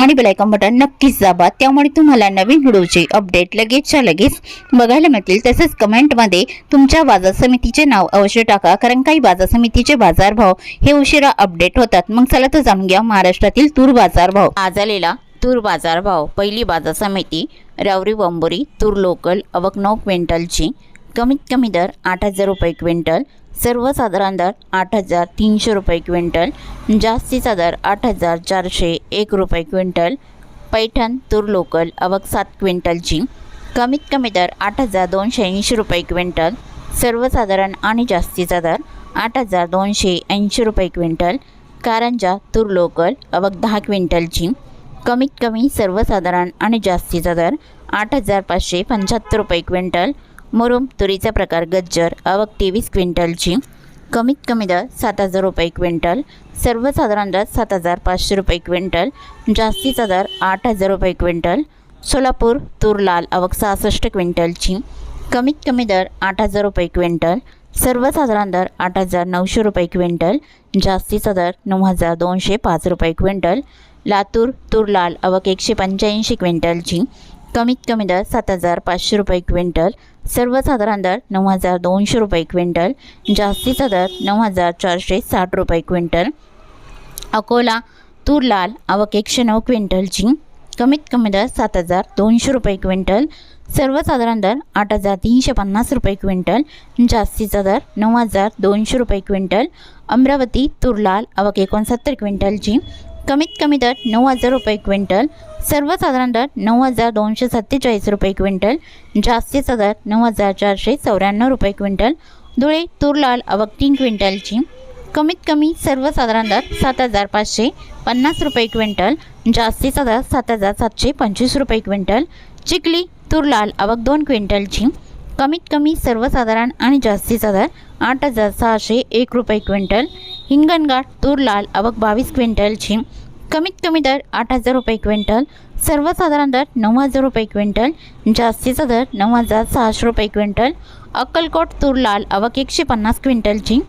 आणि bell icon button नक्कीच दाबा. त्यामुळे तुम्हाला नवीन व्हिडिओचे अपडेट लगेचच्या लगेच बघायला मिळतील. तसेच कमेंटमध्ये तुमच्या बाजार समितीचे नाव अवश्य टाका. कारण काही बाजार समितीचे बाजारभाव हे उशिरा अपडेट होतात. मग चला तर जाणून घ्या महाराष्ट्रातील तूर बाजारभाव आज आलेला तूर बाजारभाव पहिली बाजार समिती रावरी बंबोरी तूर लोकल अवक नऊ क्विंटलची. कमीत कमी दर आठ हजार रुपये क्विंटल सर्वसाधारण दर आठ हजार तीनशे रुपये क्विंटल जास्तीचा दर आठ हजार चारशे एक रुपये क्विंटल पैठण तूर लोकल अवक सात क्विंटलची. कमीत कमी दर आठ हजार दोनशे ऐंशी रुपये क्विंटल सर्वसाधारण आणि जास्तीचा दर आठ हजार दोनशे ऐंशी रुपये क्विंटल कारंजा तूर लोकल अवक दहा क्विंटलची. कमीत कमी सर्वसाधारण आणि जास्तीचा दर आठ हजार पाचशे पंच्याहत्तर रुपये क्विंटल मुरुम तुरीचा प्रकार गज्जर आवक तेवीस क्विंटलची कमीत कमी दर सात हजार रुपये क्विंटल सर्वसाधारण दर सात हजार पाचशे रुपये क्विंटल जास्तीचा दर आठ हजार रुपये क्विंटल सोलापूर तूर लाल आवक सहासष्ट क्विंटलची कमीत कमी दर आठ हजार रुपये क्विंटल सर्वसाधारण दर आठ हजार नऊशे रुपये क्विंटल जास्तीचा दर नऊ हजार दोनशे पाच रुपये क्विंटल लातूर तूर लाल आवक एकशे पंच्याऐंशी क्विंटलची कमीत कमी दर सात हजार पाचशे रुपये क्विंटल सर्वसाधारण दर नऊ हजार दोनशे रुपये क्विंटल जास्तीचा दर नऊ हजार चारशे साठ रुपये क्विंटल. अकोला तूर लाल आवक एकशे नऊ क्विंटलची कमीत कमी दर सात हजार दोनशे रुपये क्विंटल सर्वसाधारण दर आठ हजार तीनशे पन्नास रुपये क्विंटल जास्तीचा दर नऊ हजार दोनशे रुपये क्विंटल. अमरावती तूर लाल आवक एकोणसत्तर क्विंटलची कमीत कमी दर नऊ हजार रुपये क्विंटल सर्वसाधारण दर नऊ हजार दोनशे सत्तेचाळीस रुपये क्विंटल जास्तीचा दर नऊ हजार चारशे चौऱ्याण्णव रुपये क्विंटल धुळे तूर लाल आवक तीन क्विंटलची. कमीत कमी सर्वसाधारण दर सात हजार पाचशे पन्नास रुपये क्विंटल जास्तीचा दर सात हजार सातशे पंचवीस रुपये क्विंटल चिखली तूर लाल आवक दोन क्विंटलची. कमीत कमी सर्वसाधारण आणि जास्तीचा दर आठ हजार सहाशे एक रुपये क्विंटल हिंगणघाट तूर लाल आवक बावीस क्विंटलची. कमीत कमी दर आठ हजार रुपये क्विंटल सर्वसाधारण दर नऊ हजार रुपये क्विंटल जास्तीचा दर नऊ हजार सहाशे रुपये क्विंटल अक्कलकोट तूर लाल आवक एकशे पन्नास क्विंटलची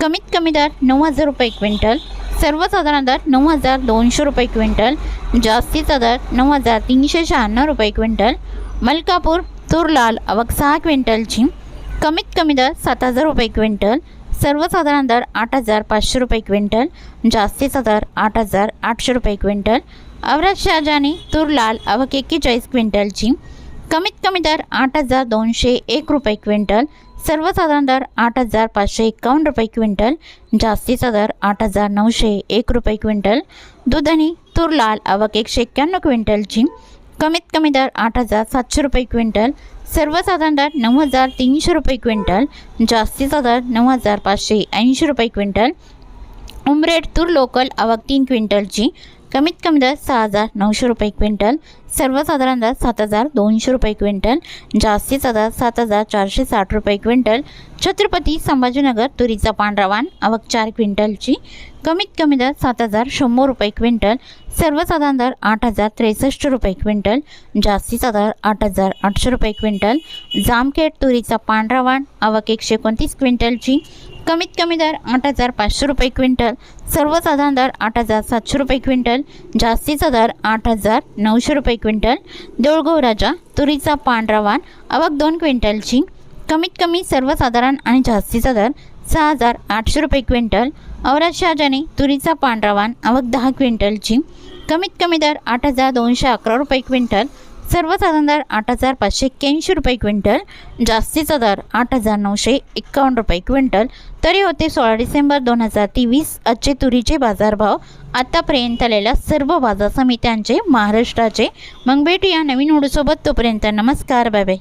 कमीत कमी दर नऊ हजार रुपये क्विंटल सर्वसाधारण दर नऊ हजार दोनशे रुपये क्विंटल जास्तीचा दर नऊ हजार तीनशे शहाण्णव रुपये क्विंटल मलकापूर तूर लाल आवक सहा क्विंटलची कमीत कमी दर सात हजार रुपये क्विंटल सर्वसाधारण दर आठ हजार पाचशे रुपये क्विंटल जास्तीचा दर आठ हजार आठशे रुपये क्विंटल. अवराज शहाजानी तूर लाल अवक एक्केचाळीस क्विंटलची. कमीत कमी दर आठ हजार दोनशे एक रुपये क्विंटल. सर्वसाधारण दर आठ हजार पाचशे एकावन्न रुपये क्विंटल. जास्तीचा दर आठ हजार नऊशे एक रुपये क्विंटल. दुधनी तूर लाल अवक एकशे एक्क्याण्णव क्विंटलची. कमीत कमी दर आठ हजार सातशे रुपये क्विंटल सर्वसाधारण दर नऊ हजार तीनशे रुपये क्विंटल जास्तीचा दर नऊ हजार पाचशे ऐंशी रुपये क्विंटल. उमरेड तूर लोकल आवक तीन क्विंटलची कमीत कमी दर सहा हजार नऊशे रुपये क्विंटल सर्वसाधारण दर सात हजार दोनशे रुपये क्विंटल जास्तीचा दर सात हजार चारशे साठ रुपये क्विंटल छत्रपती संभाजीनगर तुरीचा पांढरा वाण आवक चार क्विंटलची कमीत कमी दर सात हजार शंभर रुपये क्विंटल सर्वसाधारण दर आठ हजार त्रेसष्ट रुपये क्विंटल जास्तीचा दर आठ हजार आठशे रुपये क्विंटल जामखेड तुरीचा पांढरा वाण आवक एकशे एकोणतीस क्विंटलची कमीत कमी दर आठ हजार पाचशे रुपये क्विंटल सर्वसाधारण दर आठ हजार सातशे रुपये क्विंटल जास्तीचा दर आठ हजार नऊशे रुपये क्विंटल देऊळगोराजा तुरीचा पांढरा वाण अवघ दोन क्विंटलची कमीत कमी सर्वसाधारण आणि जास्तीचा दर सहा हजार आठशे रुपये क्विंटल औरत शहाजाने तुरीचा पांढरा वाण अवघ दहा क्विंटलची कमीत कमी दर आठ हजार दोनशे अकरा रुपये क्विंटल सर्वसाधारण दर आठ हजार पाचशे एक्क्याऐंशी रुपये क्विंटल जास्तीचा दर आठ हजार नऊशे एक्कावन्न रुपये क्विंटल. तरी होते सोळा डिसेंबर दोन हजार तेवीस आजचे तुरीचे बाजारभाव. आतापर्यंत आलेल्या सर्व बाजार समित्यांचे महाराष्ट्राचे. मग भेटूया नवीन उडूसोबत तोपर्यंत नमस्कार बाय बाय.